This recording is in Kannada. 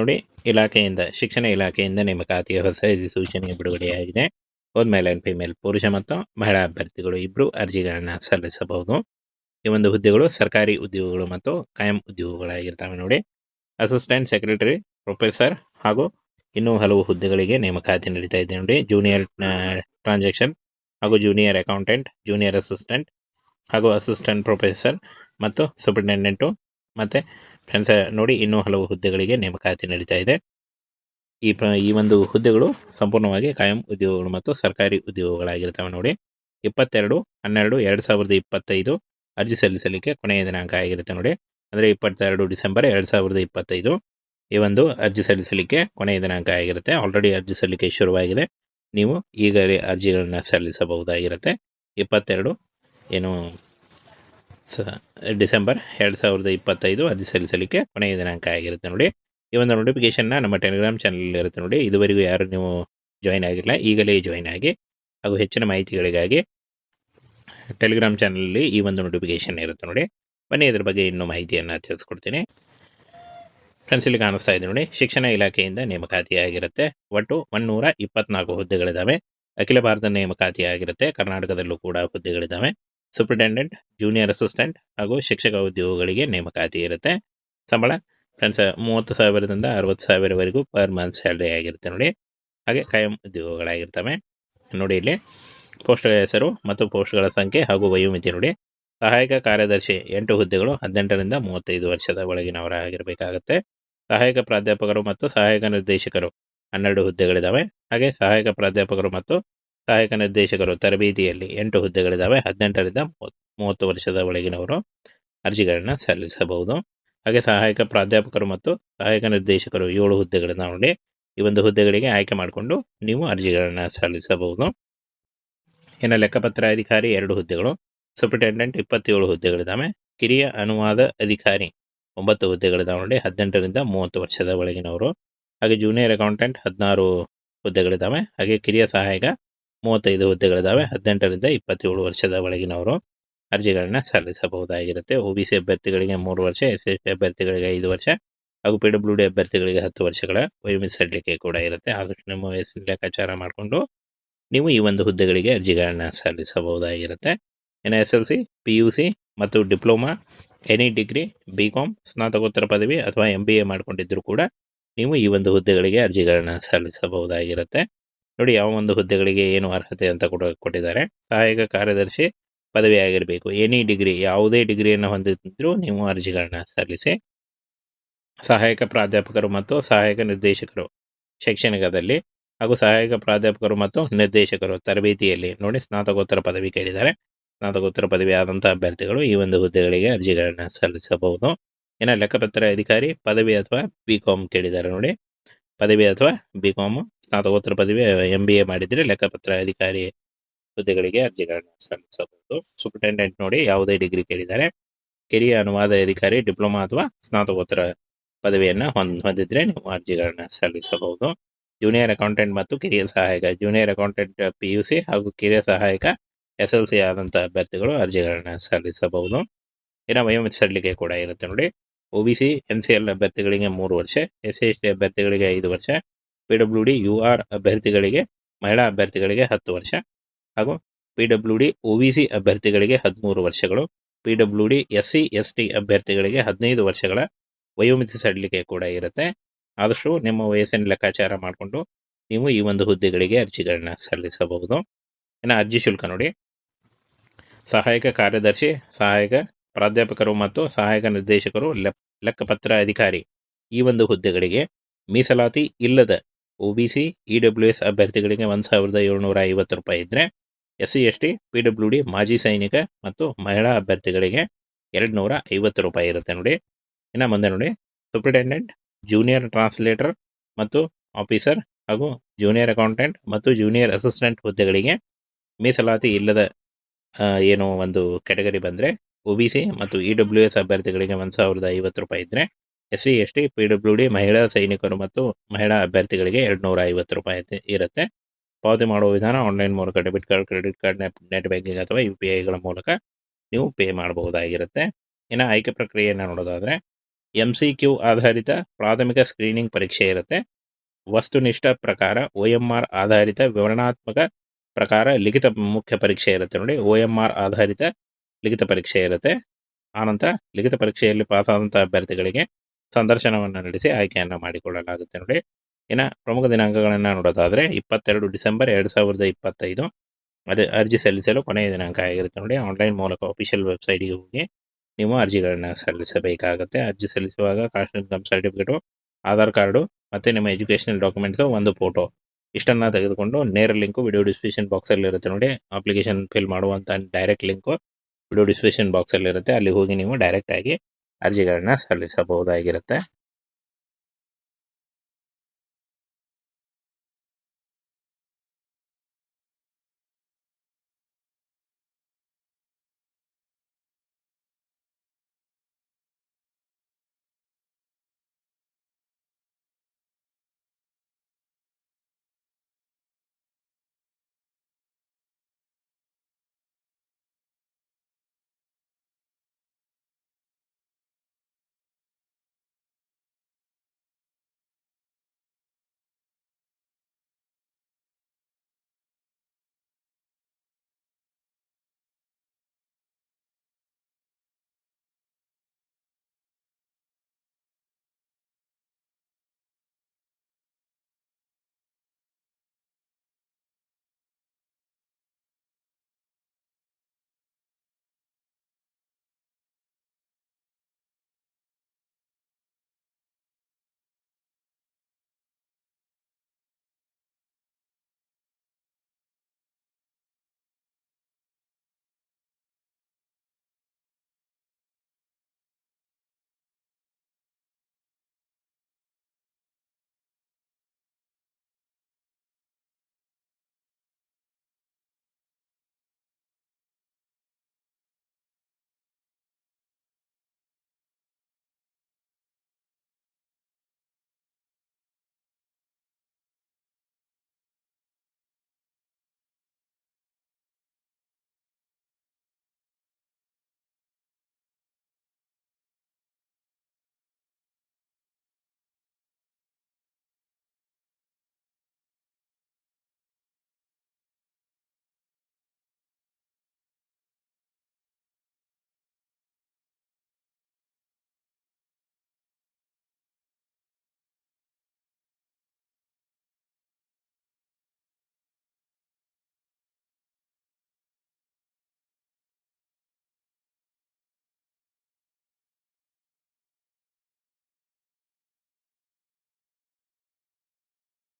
ನೋಡಿ, ಇಲಾಖೆಯಿಂದ, ಶಿಕ್ಷಣ ಇಲಾಖೆಯಿಂದ ನೇಮಕಾತಿಯ ಹೊಸ ಅಧಿಸೂಚನೆ ಬಿಡುಗಡೆಯಾಗಿದೆ. ಹೋದ ಮೇಲೆ ಆ್ಯಂಡ್ ಫಿಮೇಲ್ ಪುರುಷ ಮತ್ತು ಮಹಿಳಾ ಅಭ್ಯರ್ಥಿಗಳು ಇಬ್ಬರು ಅರ್ಜಿಗಳನ್ನು ಸಲ್ಲಿಸಬಹುದು. ಈ ಒಂದು ಹುದ್ದೆಗಳು ಸರ್ಕಾರಿ ಉದ್ಯೋಗಗಳು ಮತ್ತು ಕಾಯಂ ಉದ್ಯೋಗಗಳಾಗಿರ್ತವೆ ನೋಡಿ. ಅಸಿಸ್ಟೆಂಟ್ ಸೆಕ್ರೆಟರಿ ಪ್ರೊಫೆಸರ್ ಹಾಗೂ ಇನ್ನೂ ಹಲವು ಹುದ್ದೆಗಳಿಗೆ ನೇಮಕಾತಿ ನಡೀತಾ ಇದೆ ನೋಡಿ. ಜೂನಿಯರ್ ಟ್ರಾನ್ಸಾಕ್ಷನ್ ಹಾಗೂ ಜೂನಿಯರ್ ಅಕೌಂಟೆಂಟ್ ಜೂನಿಯರ್ ಅಸಿಸ್ಟೆಂಟ್ ಹಾಗೂ ಅಸಿಸ್ಟೆಂಟ್ ಪ್ರೊಫೆಸರ್ ಮತ್ತು ಸೂಪರಿಂಟೆಂಡೆಂಟು ಮತ್ತು ಫ್ರೆಂಡ್ಸ್, ನೋಡಿ ಇನ್ನೂ ಹಲವು ಹುದ್ದೆಗಳಿಗೆ ನೇಮಕಾತಿ ನಡೀತಾ ಇದೆ. ಈ ಈ ಒಂದು ಹುದ್ದೆಗಳು ಸಂಪೂರ್ಣವಾಗಿ ಕಾಯಂ ಉದ್ಯೋಗಗಳು ಮತ್ತು ಸರ್ಕಾರಿ ಉದ್ಯೋಗಗಳಾಗಿರ್ತವೆ ನೋಡಿ. ಇಪ್ಪತ್ತೆರಡು, ಹನ್ನೆರಡು, ಎರಡು ಸಾವಿರದ ಇಪ್ಪತ್ತೈದು ಅರ್ಜಿ ಸಲ್ಲಿಸಲಿಕ್ಕೆ ಕೊನೆಯ ದಿನಾಂಕ ಆಗಿರುತ್ತೆ ನೋಡಿ. ಅಂದರೆ ಇಪ್ಪತ್ತೆರಡು ಡಿಸೆಂಬರ್ ಎರಡು ಸಾವಿರದ ಇಪ್ಪತ್ತೈದು ಈ ಒಂದು ಅರ್ಜಿ ಸಲ್ಲಿಸಲಿಕ್ಕೆ ಕೊನೆಯ ದಿನಾಂಕ ಆಗಿರುತ್ತೆ. ಆಲ್ರೆಡಿ ಅರ್ಜಿ ಸಲ್ಲಿಕೆ ಶುರುವಾಗಿದೆ. ನೀವು ಈಗಲೇ ಅರ್ಜಿಗಳನ್ನು ಸಲ್ಲಿಸಬಹುದಾಗಿರುತ್ತೆ. ಇಪ್ಪತ್ತೆರಡು, ಏನು ಸ ಡಿಸೆಂಬರ್ ಎರಡು ಸಾವಿರದ ಇಪ್ಪತ್ತೈದು ಅರ್ಜಿ ಸಲ್ಲಿಸಲಿಕ್ಕೆ ಕೊನೆಯ ದಿನಾಂಕ ಆಗಿರುತ್ತೆ ನೋಡಿ. ಈ ಒಂದು ನೋಟಿಫಿಕೇಷನ್ನ ನಮ್ಮ ಟೆಲಿಗ್ರಾಮ್ ಚಾನಲ್ ಇರುತ್ತೆ ನೋಡಿ. ಇದುವರೆಗೂ ಯಾರು ನೀವು ಜಾಯಿನ್ ಆಗಿಲ್ಲ, ಈಗಲೇ ಜಾಯ್ನ್ ಆಗಿ ಹಾಗೂ ಹೆಚ್ಚಿನ ಮಾಹಿತಿಗಳಿಗಾಗಿ ಟೆಲಿಗ್ರಾಮ್ ಚಾನಲಲ್ಲಿ ಈ ಒಂದು ನೋಟಿಫಿಕೇಷನ್ ಇರುತ್ತೆ ನೋಡಿ. ಬನ್ನಿ, ಇದ್ರ ಬಗ್ಗೆ ಇನ್ನೂ ಮಾಹಿತಿಯನ್ನು ತಿಳಿಸ್ಕೊಡ್ತೀನಿ. ಫ್ರೆಂಡ್ಸ್ ಇಲ್ಲಿ ಕಾಣಿಸ್ತಾ ಇದೆ ನೋಡಿ. ಶಿಕ್ಷಣ ಇಲಾಖೆಯಿಂದ ನೇಮಕಾತಿಯಾಗಿರುತ್ತೆ. ಒಟ್ಟು ಒನ್ನೂರ ಇಪ್ಪತ್ನಾಲ್ಕು ಹುದ್ದೆಗಳಿದ್ದಾವೆ. ಅಖಿಲ ಭಾರತ ನೇಮಕಾತಿ ಆಗಿರುತ್ತೆ ಕರ್ನಾಟಕದಲ್ಲೂ ಕೂಡ ಹುದ್ದೆಗಳಿದ್ದಾವೆ. ಸೂಪರಿಂಟೆಂಡೆಂಟ್ ಜೂನಿಯರ್ ಅಸಿಸ್ಟೆಂಟ್ ಹಾಗೂ ಶಿಕ್ಷಕ ಉದ್ಯೋಗಗಳಿಗೆ ನೇಮಕಾತಿ ಇರುತ್ತೆ. ಸಂಬಳ ಫ್ರೆಂಡ್ಸ್, ಮೂವತ್ತು ಸಾವಿರದಿಂದ ಅರವತ್ತು ಸಾವಿರವರೆಗೂ ಪರ್ ಮಂತ್ ಸ್ಯಾಲ್ರಿ ಆಗಿರುತ್ತೆ ನೋಡಿ. ಹಾಗೆ ಕಾಯಂ ಉದ್ಯೋಗಗಳಾಗಿರ್ತವೆ. ನೋಡಿ ಇಲ್ಲಿ ಪೋಸ್ಟ್ಗಳ ಹೆಸರು ಮತ್ತು ಪೋಸ್ಟ್ಗಳ ಸಂಖ್ಯೆ ಹಾಗೂ ವಯೋಮಿತಿ ನೋಡಿ. ಸಹಾಯಕ ಕಾರ್ಯದರ್ಶಿ ಎಂಟು ಹುದ್ದೆಗಳು ಹದಿನೆಂಟರಿಂದ ಮೂವತ್ತೈದು ವರ್ಷದ ಒಳಗಿನವರಾಗಿರಬೇಕಾಗುತ್ತೆ. ಸಹಾಯಕ ಪ್ರಾಧ್ಯಾಪಕರು ಮತ್ತು ಸಹಾಯಕ ನಿರ್ದೇಶಕರು ಹನ್ನೆರಡು ಹುದ್ದೆಗಳಿದ್ದಾವೆ ಹಾಗೆ ಸಹಾಯಕ ಪ್ರಾಧ್ಯಾಪಕರು ಮತ್ತು ಸಹಾಯಕ ನಿರ್ದೇಶಕರು ತರಬೇತಿಯಲ್ಲಿ ಎಂಟು ಹುದ್ದೆಗಳಿದ್ದಾವೆ. ಹದಿನೆಂಟರಿಂದ ಮೂವತ್ತು ವರ್ಷದ ಒಳಗಿನವರು ಅರ್ಜಿಗಳನ್ನು ಸಲ್ಲಿಸಬಹುದು. ಹಾಗೆ ಸಹಾಯಕ ಪ್ರಾಧ್ಯಾಪಕರು ಮತ್ತು ಸಹಾಯಕ ನಿರ್ದೇಶಕರು ಏಳು ಹುದ್ದೆಗಳನ್ನು ನೋಡಿ ಈ ಒಂದು ಹುದ್ದೆಗಳಿಗೆ ಆಯ್ಕೆ ಮಾಡಿಕೊಂಡು ನೀವು ಅರ್ಜಿಗಳನ್ನು ಸಲ್ಲಿಸಬಹುದು. ಇನ್ನು ಲೆಕ್ಕಪತ್ರ ಅಧಿಕಾರಿ ಎರಡು ಹುದ್ದೆಗಳು, ಸೂಪರಿಂಟೆಂಡೆಂಟ್ ಇಪ್ಪತ್ತೇಳು ಹುದ್ದೆಗಳಿದ್ದಾವೆ. ಕಿರಿಯ ಅನುವಾದ ಅಧಿಕಾರಿ ಒಂಬತ್ತು ಹುದ್ದೆಗಳಿದ್ದಾವೆ ನೋಡಿ, ಹದಿನೆಂಟರಿಂದ ಮೂವತ್ತು ವರ್ಷದ ಒಳಗಿನವರು. ಹಾಗೆ ಜೂನಿಯರ್ ಅಕೌಂಟೆಂಟ್ ಹದಿನಾರು ಹುದ್ದೆಗಳಿದ್ದಾವೆ. ಹಾಗೆ ಕಿರಿಯ ಸಹಾಯಕ ಮೂವತ್ತೈದು ಹುದ್ದೆಗಳಿದ್ದಾವೆ. ಹದಿನೆಂಟರಿಂದ ಇಪ್ಪತ್ತೇಳು ವರ್ಷದ ಒಳಗಿನವರು ಅರ್ಜಿಗಳನ್ನ ಸಲ್ಲಿಸಬಹುದಾಗಿರುತ್ತೆ. ಒ ಬಿ ಸಿ ಅಭ್ಯರ್ಥಿಗಳಿಗೆ ಮೂರು ವರ್ಷ, ಎಸ್ ಎಸ್ ಸಿ ಅಭ್ಯರ್ಥಿಗಳಿಗೆ ಐದು ವರ್ಷ ಹಾಗೂ ಪಿ ಡಬ್ಲ್ಯೂ ಡಿ ಅಭ್ಯರ್ಥಿಗಳಿಗೆ ಹತ್ತು ವರ್ಷಗಳ ವಯೋಮಿತಿ ಸಲ್ಲಿಕೆ ಕೂಡ ಇರುತ್ತೆ. ಆದಷ್ಟು ನಿಮ್ಮ ವಯಸ್ಸಿನ ಲೆಕ್ಕಾಚಾರ ಮಾಡಿಕೊಂಡು ನೀವು ಈ ಒಂದು ಹುದ್ದೆಗಳಿಗೆ ಅರ್ಜಿಗಳನ್ನು ಸಲ್ಲಿಸಬಹುದಾಗಿರುತ್ತೆ. ಇನ್ನು S L C, P U C ಮತ್ತು diploma, any degree, B com ಸ್ನಾತಕೋತ್ತರ ಪದವಿ ಅಥವಾ ಎಂ ಬಿ ಎ ಮಾಡಿಕೊಂಡಿದ್ದರೂ ಕೂಡ ನೀವು ಈ ಒಂದು ಹುದ್ದೆಗಳಿಗೆ ಅರ್ಜಿಗಳನ್ನು ಸಲ್ಲಿಸಬಹುದಾಗಿರುತ್ತೆ. ನೋಡಿ ಯಾವ ಒಂದು ಹುದ್ದೆಗಳಿಗೆ ಏನು ಅರ್ಹತೆ ಅಂತ ಕೂಡ, ಕೊಟ್ಟಿದ್ದಾರೆ. ಸಹಾಯಕ ಕಾರ್ಯದರ್ಶಿ ಪದವಿ ಆಗಿರಬೇಕು ಎನಿ ಡಿಗ್ರಿ, ಯಾವುದೇ ಡಿಗ್ರಿಯನ್ನು ಹೊಂದಿದ್ದರೂ ನೀವು ಅರ್ಜಿಗಳನ್ನ ಸಲ್ಲಿಸಿ. ಸಹಾಯಕ ಪ್ರಾಧ್ಯಾಪಕರು ಮತ್ತು ಸಹಾಯಕ ನಿರ್ದೇಶಕರು ಶೈಕ್ಷಣಿಕದಲ್ಲಿ ಹಾಗೂ ಸಹಾಯಕ ಪ್ರಾಧ್ಯಾಪಕರು ಮತ್ತು ನಿರ್ದೇಶಕರು ತರಬೇತಿಯಲ್ಲಿ ನೋಡಿ ಸ್ನಾತಕೋತ್ತರ ಪದವಿ ಕೇಳಿದ್ದಾರೆ. ಸ್ನಾತಕೋತ್ತರ ಪದವಿ ಆದಂಥ ಅಭ್ಯರ್ಥಿಗಳು ಈ ಒಂದು ಹುದ್ದೆಗಳಿಗೆ ಅರ್ಜಿಗಳನ್ನು ಸಲ್ಲಿಸಬಹುದು. ಇನ್ನು ಲೆಕ್ಕಪತ್ರ ಅಧಿಕಾರಿ ಪದವಿ ಅಥವಾ ಬಿ ಕಾಮ್ ಕೇಳಿದ್ದಾರೆ ನೋಡಿ. ಪದವಿ ಅಥವಾ ಬಿ ಕಾಮ್ ಸ್ನಾತಕೋತ್ತರ ಪದವಿ ಎಂ ಬಿ ಎ ಮಾಡಿದರೆ ಲೆಕ್ಕಪತ್ರ ಅಧಿಕಾರಿ ಹುದ್ದೆಗಳಿಗೆ ಅರ್ಜಿಗಳನ್ನು ಸಲ್ಲಿಸಬಹುದು. ಸೂಪರಿಂಟೆಂಡೆಂಟ್ ನೋಡಿ ಯಾವುದೇ ಡಿಗ್ರಿ ಕೇಳಿದ್ದಾರೆ. ಕಿರಿಯ ಅನುವಾದ ಅಧಿಕಾರಿ ಡಿಪ್ಲೊಮಾ ಅಥವಾ ಸ್ನಾತಕೋತ್ತರ ಪದವಿಯನ್ನು ಹೊಂದ್ ಹೊಂದಿದ್ರೆ ನೀವು ಅರ್ಜಿಗಳನ್ನು ಸಲ್ಲಿಸಬಹುದು. ಜೂನಿಯರ್ ಅಕೌಂಟೆಂಟ್ ಮತ್ತು ಕಿರಿಯ ಸಹಾಯಕ junior accountant P U C ಹಾಗೂ ಕಿರಿಯ ಸಹಾಯಕ ಎಸ್ ಎಲ್ ಸಿ ಆದಂಥ ಅಭ್ಯರ್ಥಿಗಳು ಅರ್ಜಿಗಳನ್ನು ಸಲ್ಲಿಸಬಹುದು. ಇನ್ನು ವಯೋಮಿತಿ ಸಲ್ಲಿಕೆ ಕೂಡ ಇರುತ್ತೆ ನೋಡಿ. O B C N C L ಅಭ್ಯರ್ಥಿಗಳಿಗೆ ಮೂರು ವರ್ಷ ಎಸ್ ಸಿ ಎಸ್ ಟಿ ಅಭ್ಯರ್ಥಿಗಳಿಗೆ ಐದು ವರ್ಷ P W D U R ಅಭ್ಯರ್ಥಿಗಳಿಗೆ, ಮಹಿಳಾ ಅಭ್ಯರ್ಥಿಗಳಿಗೆ ಹತ್ತು ವರ್ಷ ಹಾಗೂ P W D O B C ಅಭ್ಯರ್ಥಿಗಳಿಗೆ ಹದಿಮೂರು ವರ್ಷಗಳು P W D S C S T ಅಭ್ಯರ್ಥಿಗಳಿಗೆ ಹದಿನೈದು ವರ್ಷಗಳ ವಯೋಮಿತಿ ಸಡಿಲಿಕೆ ಕೂಡ ಇರುತ್ತೆ. ಆದಷ್ಟು ನಿಮ್ಮ ವಯಸ್ಸಿನ ಲೆಕ್ಕಾಚಾರ ಮಾಡಿಕೊಂಡು ನೀವು ಈ ಒಂದು ಹುದ್ದೆಗಳಿಗೆ ಅರ್ಜಿಗಳನ್ನ ಸಲ್ಲಿಸಬಹುದು. ಇನ್ನು ಅರ್ಜಿ ಶುಲ್ಕ ನೋಡಿ. ಸಹಾಯಕ ಕಾರ್ಯದರ್ಶಿ, ಸಹಾಯಕ ಪ್ರಾಧ್ಯಾಪಕರು ಮತ್ತು ಸಹಾಯಕ ನಿರ್ದೇಶಕರು ಲೆಕ್ಕಪತ್ರ ಅಧಿಕಾರಿ ಈ ಒಂದು ಹುದ್ದೆಗಳಿಗೆ ಮೀಸಲಾತಿ ಇಲ್ಲದ O B C, E W S ಅಭ್ಯರ್ಥಿಗಳಿಗೆ ಒಂದು ಸಾವಿರದ ಏಳ್ನೂರ ಐವತ್ತು ರೂಪಾಯಿ ಇದ್ದರೆ S C S T, P W D, ಮಾಜಿ ಸೈನಿಕ ಮತ್ತು ಮಹಿಳಾ ಅಭ್ಯರ್ಥಿಗಳಿಗೆ ಎರಡು ನೂರ ಐವತ್ತು ರೂಪಾಯಿ ಇರುತ್ತೆ ನೋಡಿ. ಇನ್ನು ಮುಂದೆ ನೋಡಿ. ಸೂಪ್ರಿಟೆಂಡೆಂಟ್, ಜೂನಿಯರ್ ಟ್ರಾನ್ಸ್ಲೇಟರ್ ಮತ್ತು ಆಫೀಸರ್ ಹಾಗೂ ಜೂನಿಯರ್ ಅಕೌಂಟೆಂಟ್ ಮತ್ತು ಜೂನಿಯರ್ ಅಸಿಸ್ಟೆಂಟ್ ಹುದ್ದೆಗಳಿಗೆ ಮೀಸಲಾತಿ ಇಲ್ಲದ ಏನು ಒಂದು ಕೆಟಗರಿ ಬಂದರೆ ಒ ಬಿ ಸಿ ಮತ್ತು ಇ ಡಬ್ಲ್ಯೂ ಎಸ್ ಅಭ್ಯರ್ಥಿಗಳಿಗೆ ಒಂದು ಸಾವಿರದ ಐವತ್ತು ರೂಪಾಯಿ ಇದ್ದರೆ S C S T P W D ಮಹಿಳಾ ಸೈನಿಕರು ಮತ್ತು ಮಹಿಳಾ ಅಭ್ಯರ್ಥಿಗಳಿಗೆ ಎರಡು ನೂರ ಐವತ್ತು ರೂಪಾಯಿ ಇರುತ್ತೆ. ಪಾವತಿ ಮಾಡುವ ವಿಧಾನ ಆನ್ಲೈನ್ ಮೂಲಕ debit card, credit card, net net banking ಅಥವಾ ಯು ಪಿ ಐಗಳ ಮೂಲಕ ನೀವು ಪೇ ಮಾಡಬಹುದಾಗಿರುತ್ತೆ. ಇನ್ನು ಆಯ್ಕೆ ಪ್ರಕ್ರಿಯೆಯನ್ನು ನೋಡೋದಾದರೆ ಎಂ ಸಿ ಕ್ಯೂ ಆಧಾರಿತ ಪ್ರಾಥಮಿಕ ಸ್ಕ್ರೀನಿಂಗ್ ಪರೀಕ್ಷೆ ಇರುತ್ತೆ. ವಸ್ತುನಿಷ್ಠ ಪ್ರಕಾರ ಒ ಎಂ ಆರ್ ಆಧಾರಿತ ವಿವರಣಾತ್ಮಕ ಪ್ರಕಾರ ಲಿಖಿತ ಮುಖ್ಯ ಪರೀಕ್ಷೆ ಇರುತ್ತೆ ನೋಡಿ. ಒ ಎಂ ಆರ್ ಆಧಾರಿತ ಲಿಖಿತ ಪರೀಕ್ಷೆ ಇರುತ್ತೆ. ಆನಂತರ ಲಿಖಿತ ಪರೀಕ್ಷೆಯಲ್ಲಿ ಪಾಸಾದಂಥ ಅಭ್ಯರ್ಥಿಗಳಿಗೆ ಸಂದರ್ಶನವನ್ನು ನಡೆಸಿ ಆಯ್ಕೆಯನ್ನು ಮಾಡಿಕೊಳ್ಳಲಾಗುತ್ತೆ ನೋಡಿ. ಇನ್ನು ಪ್ರಮುಖ ದಿನಾಂಕಗಳನ್ನು ನೋಡೋದಾದರೆ ಇಪ್ಪತ್ತೆರಡು ಡಿಸೆಂಬರ್ ಎರಡು ಸಾವಿರದ ಇಪ್ಪತ್ತೈದು. ಅದು ಅರ್ಜಿ ಸಲ್ಲಿಸಲು ಕೊನೆಯ ದಿನಾಂಕ ಆಗಿರುತ್ತೆ ನೋಡಿ. ಆನ್ಲೈನ್ ಮೂಲಕ ಅಫಿಷಿಯಲ್ ವೆಬ್ಸೈಟಿಗೆ ಹೋಗಿ ನೀವು ಅರ್ಜಿಗಳನ್ನು ಸಲ್ಲಿಸಬೇಕಾಗುತ್ತೆ. ಅರ್ಜಿ ಸಲ್ಲಿಸುವಾಗ caste income certificate, Aadhaar card ಮತ್ತು ನಿಮ್ಮ ಎಜುಕೇಷನಲ್ ಡಾಕ್ಯುಮೆಂಟ್ಸು ಒಂದು ಫೋಟೋ. ಇಷ್ಟನ್ನು ತೆಗೆದುಕೊಂಡು ನೇರ ಲಿಂಕು ವಿಡಿಯೋ ಡಿಸ್ಕ್ರಿಪ್ಷನ್ ಬಾಕ್ಸಲ್ಲಿ ಇರುತ್ತೆ ನೋಡಿ. ಅಪ್ಲಿಕೇಶನ್ ಫಿಲ್ ಮಾಡುವಂಥ ಡೈರೆಕ್ಟ್ ಲಿಂಕು ವಿಡಿಯೋ ಡಿಸ್ಕ್ರಿಪ್ಷನ್ ಬಾಕ್ಸಲ್ಲಿ ಇರುತ್ತೆ. ಅಲ್ಲಿ ಹೋಗಿ ನೀವು ಡೈರೆಕ್ಟಾಗಿ ಅರ್ಜಿಗಳನ್ನ ಸಲ್ಲಿಸಬಹುದಾಗಿರುತ್ತೆ.